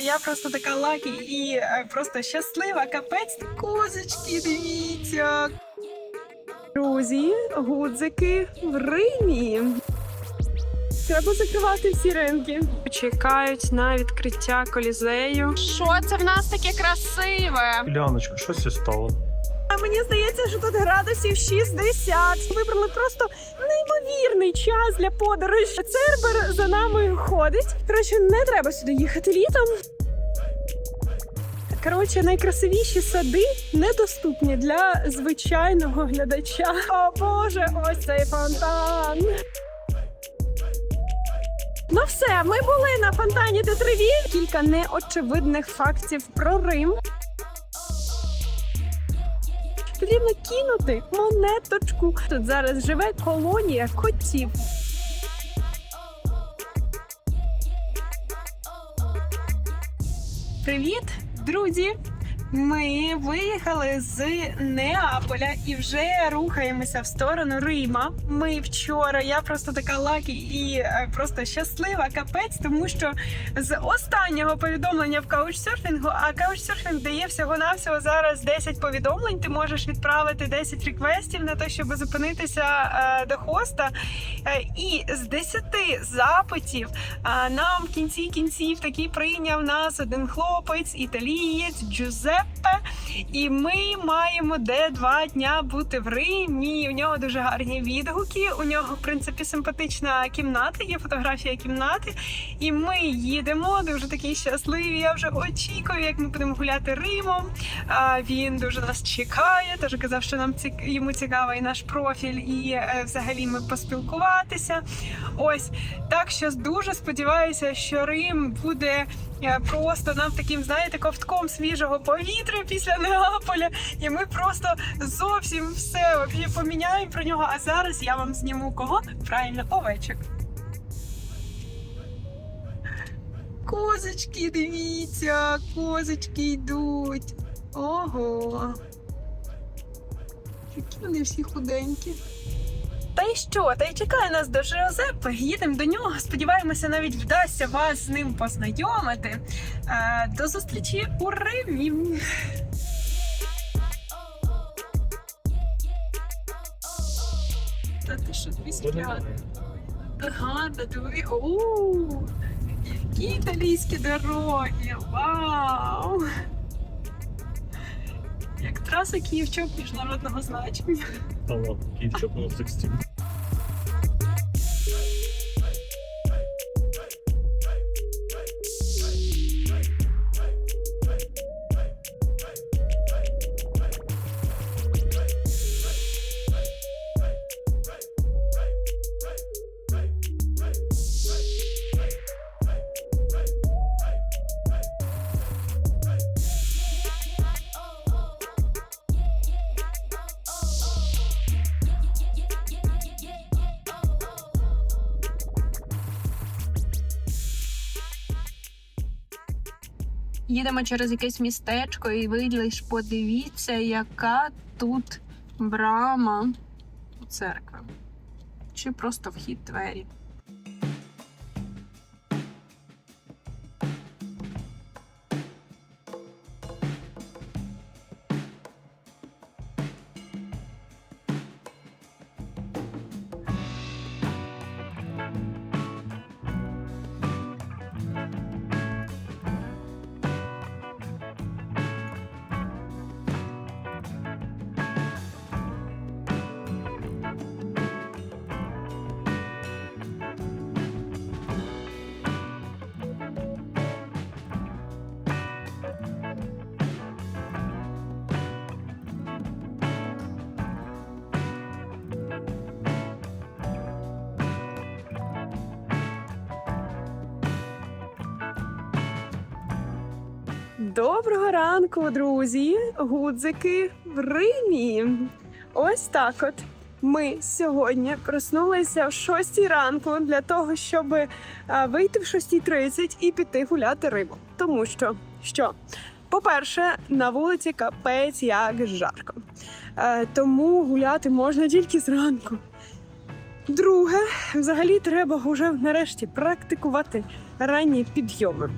Я просто така лакі і е, просто щаслива. Капець, козочки, дивіться. Друзі, гудзики в Римі. Треба закривати всі ринки. Чекають на відкриття колізею. Що це в нас таке красиве? Ляночка, що це стало? Мені здається, що тут градусів 60. Вибрали просто неймовірний час для подорожі. Цербер за нами ходить. Коротше, не треба сюди їхати літом. Коротше, найкрасивіші сади недоступні для звичайного глядача. О Боже, ось цей фонтан. Ну все, ми були на фонтані де Тревіль. Кілька неочевидних фактів про Рим. Потрібно кинути монеточку. Тут зараз живе колонія котів. Привіт, друзі! Ми виїхали з Неаполя і вже рухаємося в сторону Рима. Ми вчора. Я просто така лакі і е, просто щаслива капець, тому що з останнього повідомлення в каучсерфінгу, а каучсерфінг дає всього навсього зараз 10 повідомлень. Ти можеш відправити 10 реквестів на те, щоб зупинитися е, до хоста. Е, І з 10 запитів нам в кінці кінців такий прийняв нас один хлопець, італієць Джузеппе. І ми маємо де два дня бути в Римі. У нього дуже гарні відгуки. У нього, в принципі, симпатична кімната, є фотографія кімнати. І ми їдемо дуже такі щасливі. Я вже очікую, як ми будемо гуляти Римом. А він дуже нас чекає. Теж казав, що нам цік... йому цікавий наш профіль, і е, взагалі ми поспілкуватися. Ось так що дуже сподіваюся, що Рим буде. е, Просто нам таким, знаєте, ковтком свіжого повітря після Неаполя, і ми просто зовсім все поміняємо про нього. А зараз я вам зніму кого? Правильно, овечок. Козочки, дивіться, козочки йдуть. Ого. Які вони всі худенькі. Та й що? Та й чекає нас до Жозепи. Їдемо до нього. Сподіваємося, навіть вдасться вас з ним познайомити. Е, до зустрічі у Римі. Та ти що дві склянки? Та гарно, диви. Які італійські дороги. Вау! Траса Київчоп міжнародного значення. Та ладно, на ну, 16. пройдемо через якесь містечко, і ви лиш подивіться, яка тут брама церкви. Чи просто вхід двері. Доброго ранку, друзі! Гудзики в Римі. Ось так от. Ми сьогодні проснулися в 6 ранку для того, щоб е, вийти в 6.30 і піти гуляти рибу. Тому що, що? По-перше, на вулиці капець як жарко. Е, Тому гуляти можна тільки зранку. Друге, взагалі треба вже нарешті практикувати ранні підйоми.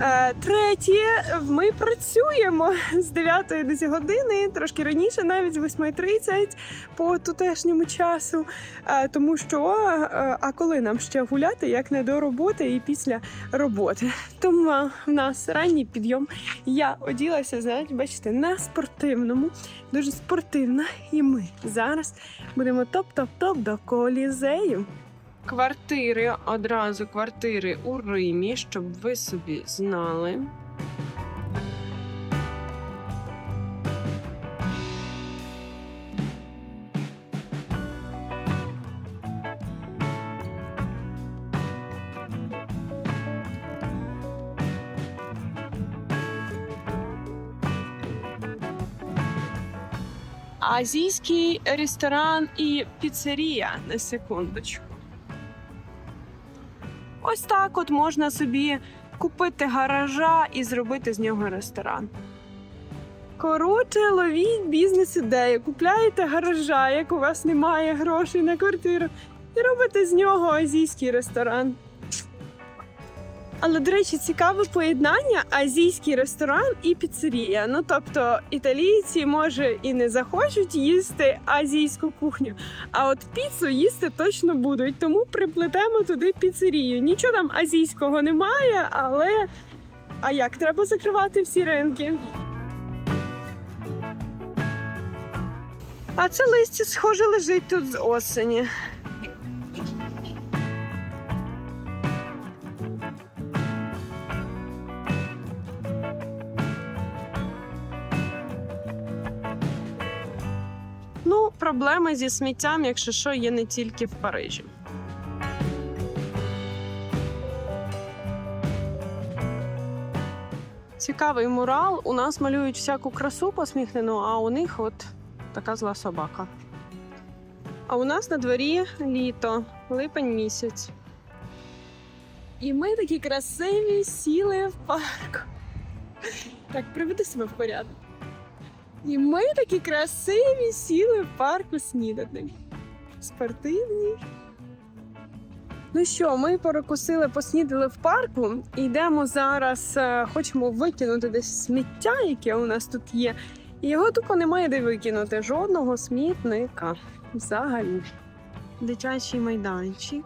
Е, Третє, ми працюємо з 9 до 10 години, трошки раніше, навіть з 8.30 по тутешньому часу. Е, Тому що, е, а коли нам ще гуляти, як не до роботи і після роботи. Тому в нас ранній підйом. Я оділася, знаєте, бачите, на спортивному, дуже спортивна. І ми зараз будемо топ-топ-топ до колізею. Квартири одразу квартири у Римі, щоб ви собі знали. Азійський ресторан і піцерія на секундочку. Ось так от можна собі купити гаража і зробити з нього ресторан. Коротше, ловіть бізнес-ідею, купляєте гаража, як у вас немає грошей на квартиру, і робите з нього азійський ресторан. Але, до речі, цікаве поєднання азійський ресторан і піцерія. Ну тобто італійці, може, і не захочуть їсти азійську кухню, а от піцу їсти точно будуть. Тому приплетемо туди піцерію. Нічого там азійського немає, але а як треба закривати всі ринки? А це листя, схоже, лежить тут з осені. Проблеми зі сміттям, якщо що, є не тільки в Парижі. Цікавий мурал. У нас малюють всяку красу посміхнену, а у них от така зла собака. А у нас на дворі літо, липень місяць. І ми такі красиві сіли в парку. Так, приведи себе в порядок. І ми такі красиві сіли в парку снідати. Спортивні. Ну що, ми перекусили, поснідали в парку йдемо зараз, е, хочемо викинути десь сміття, яке у нас тут є. І його тупо немає де викинути. Жодного смітника. Взагалі. Дитячий майданчик.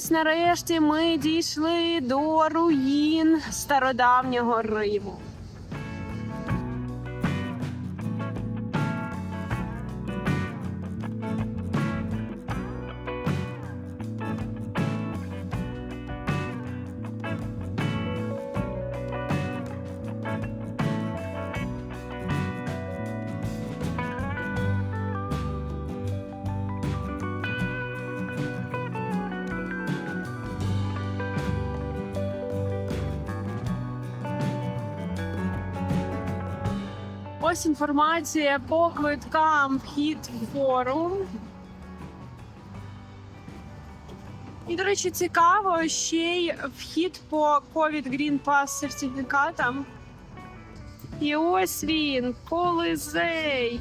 Ось нарешті ми дійшли до руїн стародавнього Риму. Ось інформація по квиткам вхід в форум. І, до речі, цікаво, ще й вхід по COVID Green Pass сертифікатам. І ось він, Колизей.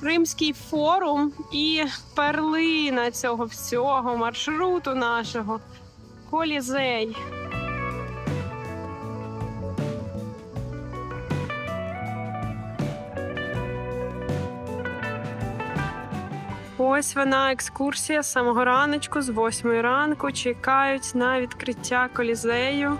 Римський форум і перлина цього всього маршруту нашого. Колізей. Ось вона екскурсія самого раночку, з 8 ранку. Чекають на відкриття колізею.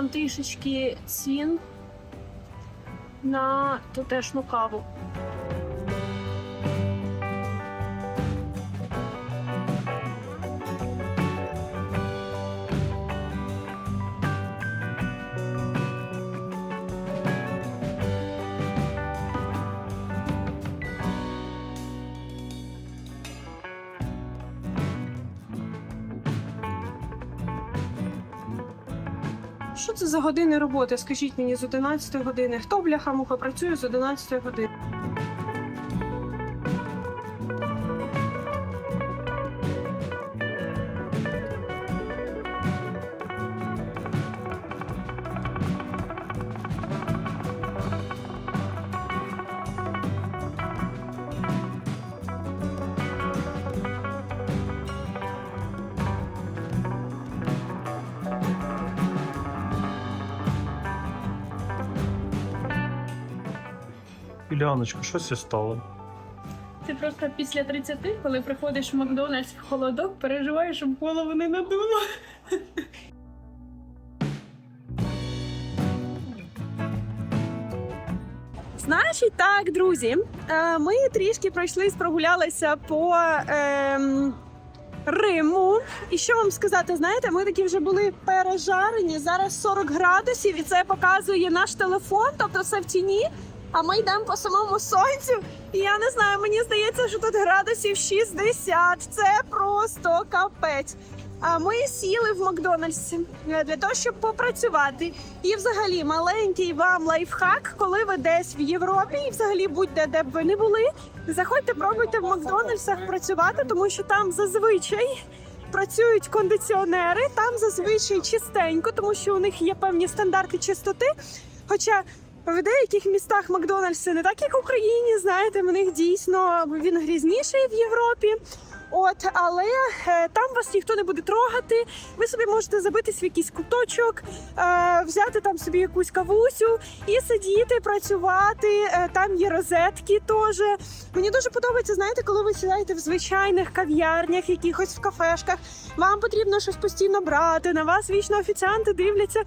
Вам трішечки цін на тутешну каву. За години роботи? Скажіть мені з 11 години. Хто бляха муха працює з 11 години? Іляночка, що зі столом? Ти просто після 30, коли приходиш в Макдональдс в холодок, переживаєш, щоб голову не надуло. Значить, так, друзі, е, ми трішки пройшлись, прогулялися по ем, Риму. І що вам сказати, знаєте, ми такі вже були пережарені. Зараз 40 градусів, і це показує наш телефон, тобто все в тіні. А ми йдемо по самому сонцю. І я не знаю, мені здається, що тут градусів 60. Це просто капець. А ми сіли в Макдональдсі е, для того, щоб попрацювати. І взагалі маленький вам лайфхак, коли ви десь в Європі, і взагалі будь-де де б ви не були. Заходьте, пробуйте в Макдональдсах працювати, тому що там зазвичай працюють кондиціонери, там зазвичай чистенько, тому що у них є певні стандарти чистоти. Хоча в деяких містах Макдональдс не так, як в Україні. Знаєте, в них дійсно він грізніший в Європі. От, але е, там вас ніхто не буде трогати. Ви собі можете забитись в якийсь куточок, е, взяти там собі якусь кавусю і сидіти, працювати. Е, там є розетки теж. Мені дуже подобається, знаєте, коли ви сідаєте в звичайних кав'ярнях, якихось в кафешках. Вам потрібно щось постійно брати. На вас вічно офіціанти дивляться.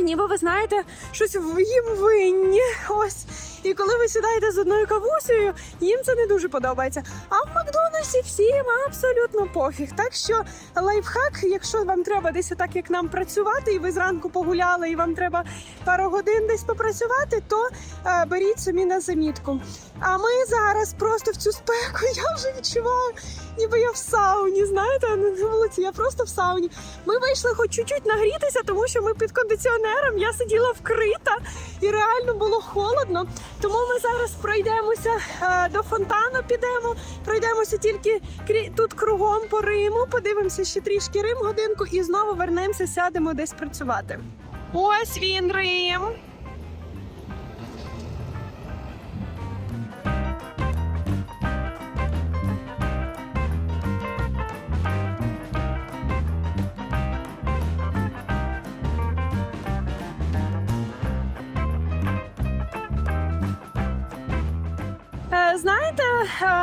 Ніби ви знаєте, щось в- їм винні. Ось. І коли ви сідаєте з одною кавусею, їм це не дуже подобається. А в Макдональдсі всім абсолютно пофіг. Так що лайфхак, якщо вам треба десь так, як нам працювати, і ви зранку погуляли, і вам треба пару годин десь попрацювати, то е, беріть собі на замітку. А ми зараз просто в цю спеку. Я вже відчуваю, ніби я в сауні. Знаєте, на вулиці, я просто в сауні. Ми вийшли хоч чуть-чуть нагрітися, тому що ми під кондиціонером. Я сиділа вкрита і реально було холодно. Тому ми зараз пройдемося е, до фонтану, підемо, пройдемося тільки тут кругом по Риму, подивимося ще трішки Рим годинку і знову вернемося, сядемо десь працювати. Ось він Рим.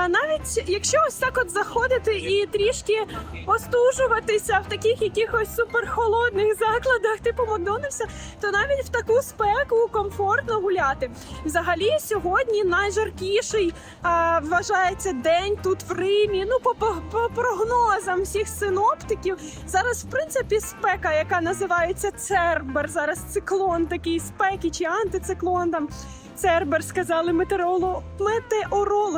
Навіть якщо ось так от заходити і трішки остужуватися в таких якихось суперхолодних закладах, типу Макдональдса, то навіть в таку спеку комфортно гуляти. Взагалі, сьогодні найжаркіший е, вважається день тут в Римі. Ну, по, по, по прогнозам всіх синоптиків. Зараз, в принципі, спека, яка називається Цербер. Зараз циклон такий спеки чи антициклон там. Цербер сказали метеороло...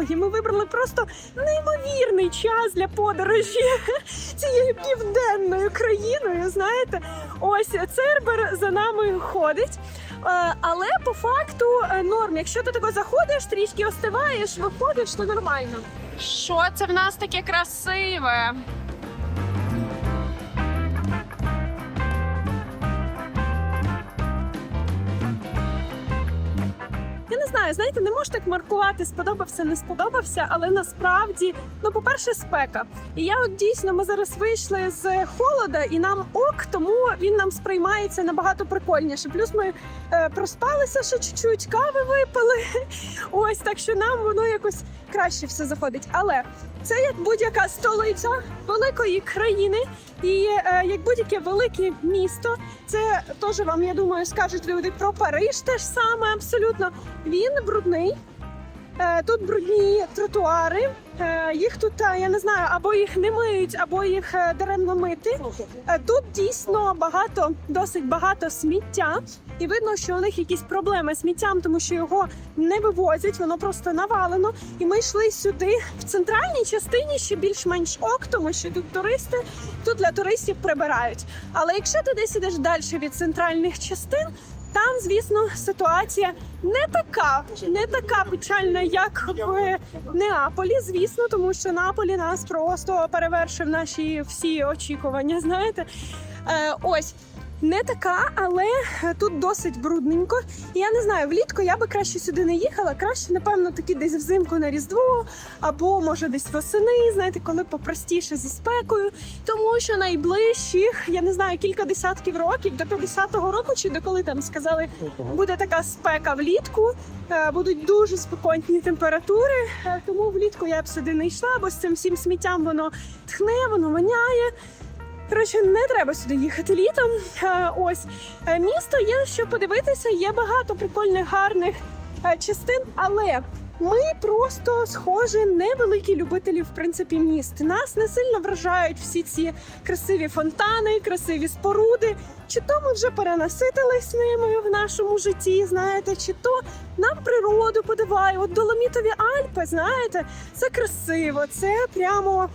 Ми вибрали просто неймовірний час для подорожі цією південною країною. Знаєте, ось Цербер за нами ходить. Е, Але по факту е, норм. Якщо ти тако заходиш, трішки остиваєш, виходиш, то нормально. Що це в нас таке красиве? Не знаю, знаєте, не можу так маркувати, сподобався, не сподобався, але насправді, ну, по-перше, спека. І я от дійсно ми зараз вийшли з холода, і нам ок, тому він нам сприймається набагато прикольніше. Плюс ми е, проспалися ще чуть-чуть, кави випили. Ось так що нам воно якось краще все заходить. Але це як будь-яка столиця великої країни, і е, як будь-яке велике місто. Це теж вам, я думаю, скажуть люди про Париж. Теж саме абсолютно. Він брудний. Е, Тут брудні тротуари. Е, Їх тут е, я не знаю, або їх не миють, або їх даремно мити. Тут дійсно багато, досить багато сміття, і видно, що у них якісь проблеми з сміттям, тому що його не вивозять, воно просто навалено. І ми йшли сюди в центральній частині ще більш-менш ок, тому що тут туристи, тут для туристів прибирають. Але якщо ти десь ідеш далі від центральних частин, там, звісно, ситуація не така, не така печальна, як в Неаполі, звісно, тому що Наполі нас просто перевершив наші всі очікування. Знаєте, е, ось. Не така, але тут досить брудненько. І я не знаю, влітку я би краще сюди не їхала. Краще, напевно, таки десь взимку на Різдво, або може десь восени, знаєте, коли попростіше зі спекою. Тому що найближчих, я не знаю, кілька десятків років до 50-го року, чи до коли там сказали, буде така спека влітку. е, Будуть дуже спекотні температури, е, тому влітку я б сюди не йшла, бо з цим всім сміттям воно тхне, воно воняє. Коротше, не треба сюди їхати літом. Е, Ось Е, місто є що подивитися, є багато прикольних гарних е, частин, але ми просто схожі невеликі любителі в принципі міст. Нас не сильно вражають всі ці красиві фонтани, красиві споруди. Чи то ми вже перенаситились ними в нашому житті, знаєте, чи то нам природу подиває. От Доломітові Альпи, знаєте, це красиво, це прямо.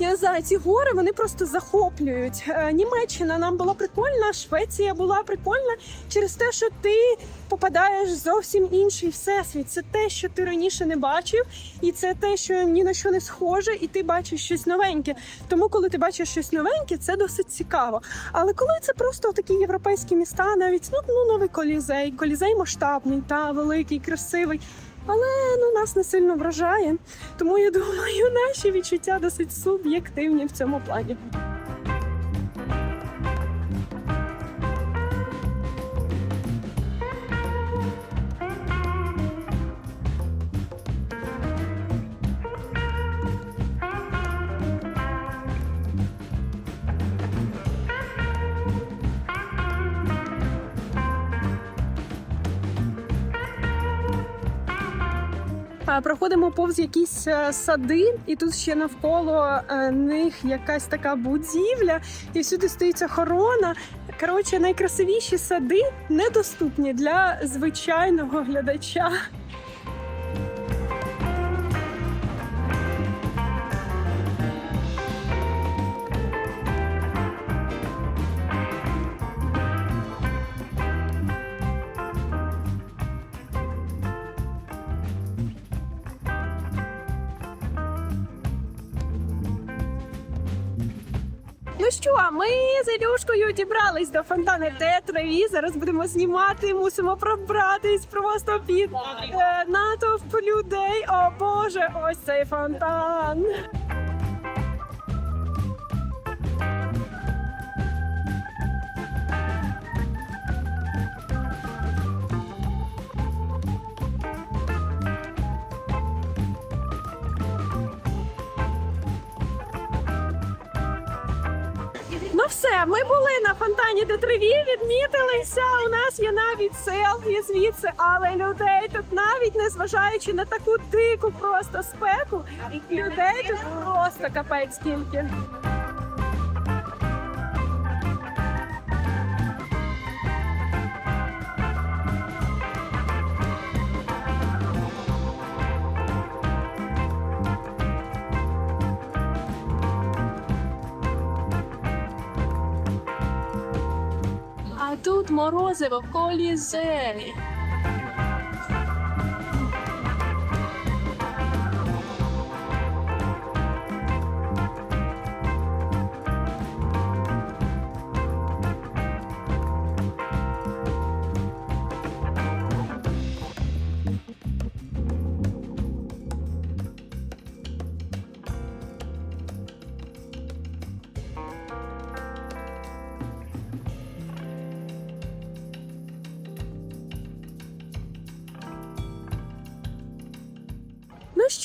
Я знаю, ці гори вони просто захоплюють. Е, Німеччина нам була прикольна, Швеція була прикольна через те, що ти попадаєш в зовсім інший всесвіт. Це те, що ти раніше не бачив, і це те, що ні на що не схоже, і ти бачиш щось новеньке. Тому, коли ти бачиш щось новеньке, це досить цікаво. Але коли це просто такі європейські міста, навіть ну, ну новий колізей, колізей масштабний та великий, красивий. Але ну нас не сильно вражає. Тому я думаю, наші відчуття досить суб'єктивні в цьому плані. Проходимо повз якісь е, сади, і тут ще навколо е, них якась така будівля, і всюди стоїть охорона. Коротше, найкрасивіші сади недоступні для звичайного глядача. Що, ми з Ілюшкою дібрались до фонтани Тетрові. Зараз будемо знімати, мусимо пробратись просто під е, натовп людей. О Боже, ось цей фонтан. Все, ми були на фонтані Детриві, відмітилися. У нас є навіть селфі звідси, але людей тут навіть не зважаючи на таку дику просто спеку, людей тут просто капець скільки. Морозиво в колізеї.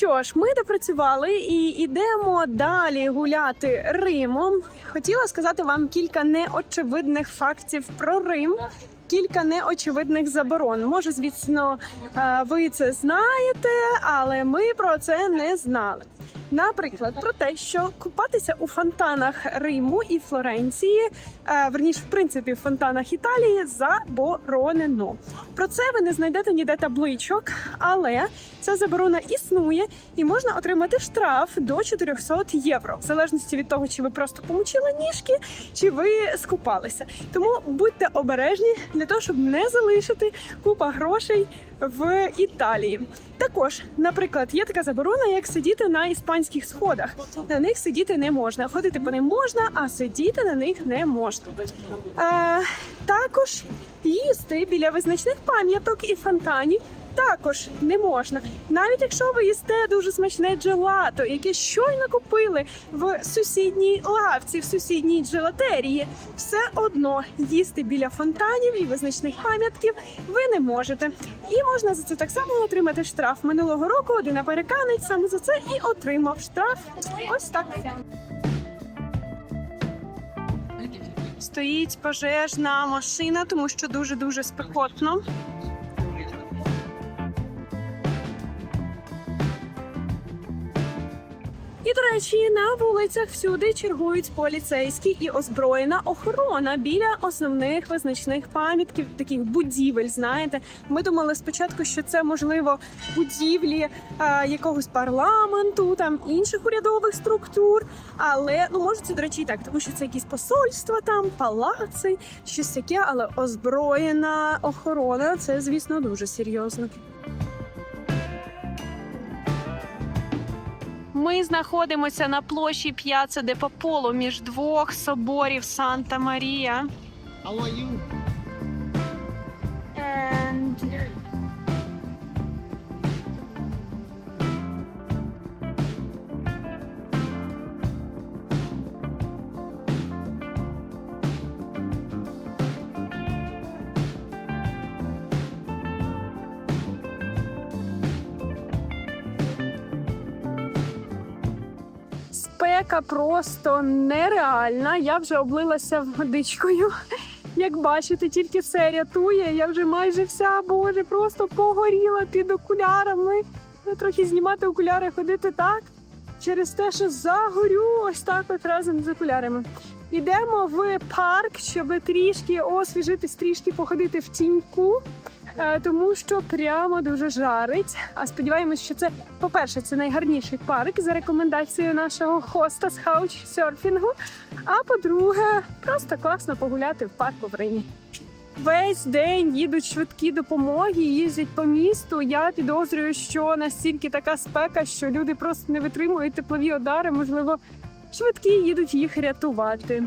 Що ж, ми допрацювали і йдемо далі гуляти Римом. Хотіла сказати вам кілька неочевидних фактів про Рим. Кілька неочевидних заборон. Може, звісно, е, ви це знаєте, але ми про це не знали. Наприклад, про те, що купатися у фонтанах Риму і Флоренції, е, верніше, в принципі, в фонтанах Італії заборонено. Про це ви не знайдете ніде табличок, але ця заборона існує і можна отримати штраф до 400 євро, в залежності від того, чи ви просто помочили ніжки, чи ви скупалися. Тому будьте обережні для того, щоб не залишити купа грошей в Італії. Також, наприклад, є така заборона, як сидіти на іспанських сходах. На них сидіти не можна. Ходити по ним можна, а сидіти на них не можна. Е, також їсти біля визначних пам'яток і фонтанів. Також не можна, навіть якщо ви їсте дуже смачне джелато, яке щойно купили в сусідній лавці, в сусідній джелатерії, все одно їсти біля фонтанів і визначних пам'ятків ви не можете. І можна за це так само отримати штраф. Минулого року один американець саме за це і отримав штраф. Ось так. Стоїть пожежна машина, тому що дуже дуже спекотно. І речі, на вулицях всюди чергують поліцейські і озброєна охорона біля основних визначних пам'ятків, таких будівель. Знаєте, ми думали спочатку, що це можливо будівлі е, якогось парламенту, там інших урядових структур. Але ну може це до речі так, тому що це якісь посольства, там палаци, щось таке, але озброєна охорона це, звісно, дуже серйозно. Ми знаходимося на площі П'яце де Пополо між двох соборів Санта Марія. How are you? And... Спека просто нереальна. Я вже облилася водичкою. Як бачите, тільки все рятує. Я вже майже вся, боже, просто погоріла під окулярами. Ну, Трохи знімати окуляри, ходити так. Через те, що загорю ось так от разом з окулярами. Йдемо в парк, щоб трішки освіжитись, трішки походити в тіньку, тому що прямо дуже жарить. А сподіваємось, що це, по-перше, це найгарніший парк за рекомендацією нашого хоста з хаучсерфінгу. А по-друге, просто класно погуляти в парку в Римі. Весь день їдуть швидкі допомоги, їздять по місту. Я підозрюю, що настільки така спека, що люди просто не витримують теплові удари. Можливо, швидкі їдуть їх рятувати.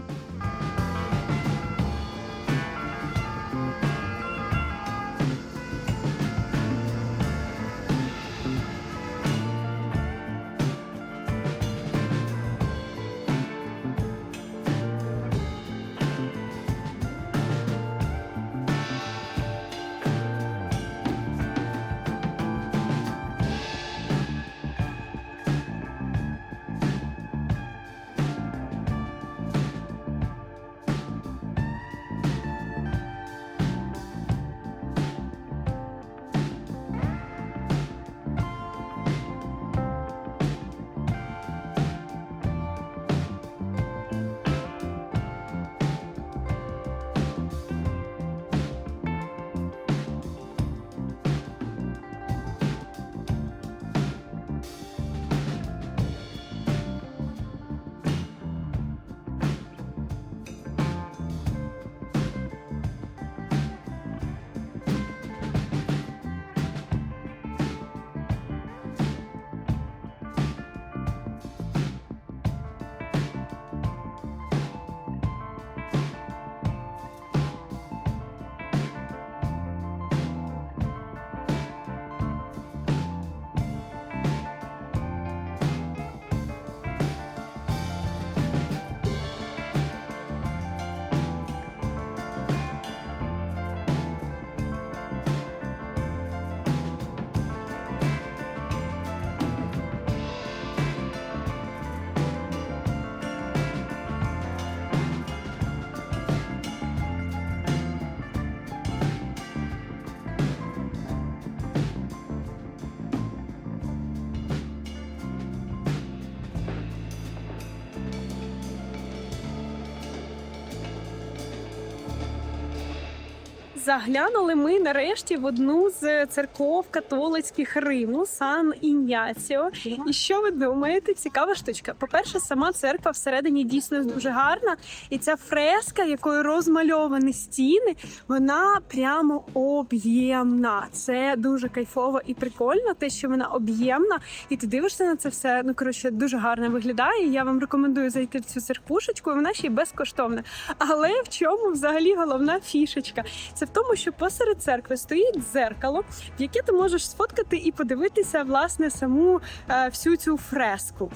Заглянули ми нарешті в одну з церков католицьких Риму Сан Іньяціо. І що ви думаєте? Цікава штучка. По-перше, сама церква всередині дійсно дуже гарна, і ця фреска, якою розмальовані стіни, вона прямо об'ємна. Це дуже кайфово і прикольно, те, що вона об'ємна, і ти дивишся на це все. Ну коротше, дуже гарно виглядає. Я вам рекомендую зайти в цю церквушечку, вона ще й безкоштовна. Але в чому взагалі головна фішечка? Це в тому, що посеред церкви стоїть дзеркало, в яке ти можеш сфоткати і подивитися власне саму е, всю цю фреску.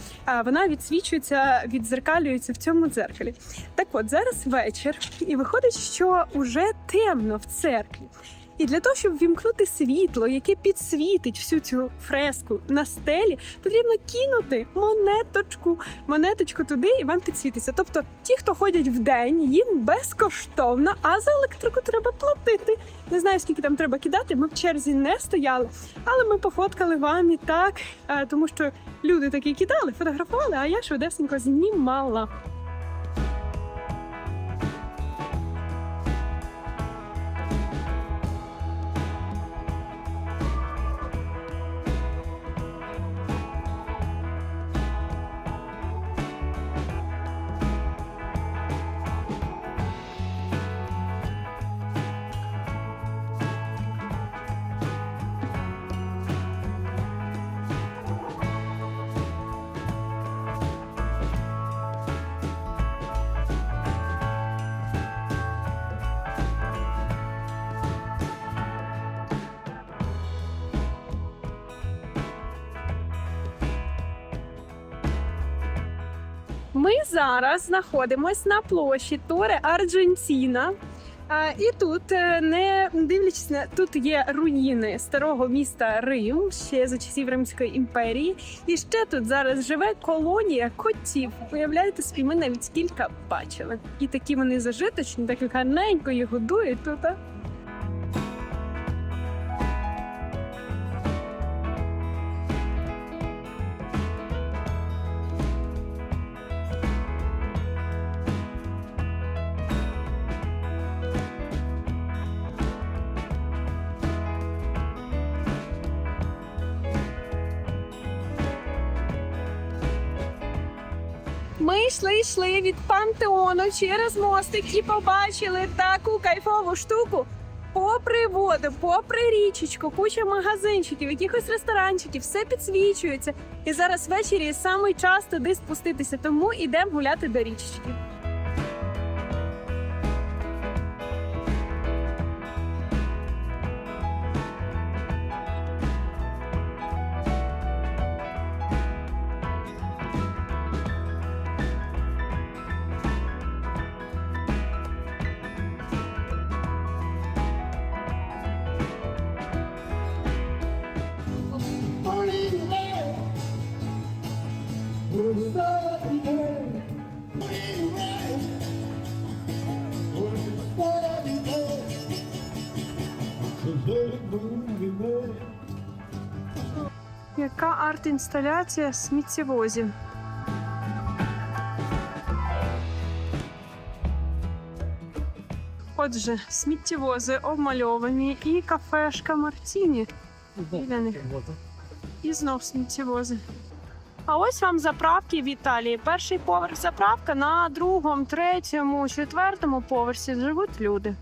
Вона відсвічується, відзеркалюється в цьому дзеркалі. Так от зараз вечір, і виходить, що уже темно в церкві. І для того, щоб вімкнути світло, яке підсвітить всю цю фреску на стелі, потрібно кинути монеточку, монеточку туди, і вам підсвітиться. Тобто, ті, хто ходять в день, їм безкоштовно, а за електрику треба платити. Не знаю, скільки там треба кидати. Ми в черзі не стояли, але ми пофоткали вам і так, е, тому що люди такі кидали, фотографували, а я швидесенько знімала. Зараз знаходимось на площі Торе Арджентіна. І тут, е, не дивлячись на тут є руїни старого міста Рим, ще за часів Римської імперії. І ще тут зараз живе колонія котів. Уявляєте собі, ми навіть кілька бачили. І такі вони зажиточні, так гарненько їх годують тут. Ми йшли, йшли від пантеону через мостик і побачили таку кайфову штуку. Попри воду, попри річечку, куча магазинчиків, якихось ресторанчиків, все підсвічується. І зараз ввечері саме час туди спуститися, тому йдемо гуляти до річечки. Арт-інсталяція сміттєвозів? Отже, сміттєвози обмальовані і кафешка Мартіні біля них. І знов сміттєвози. А ось вам заправки в Італії. Перший поверх заправка на другому, третьому, четвертому поверсі живуть люди.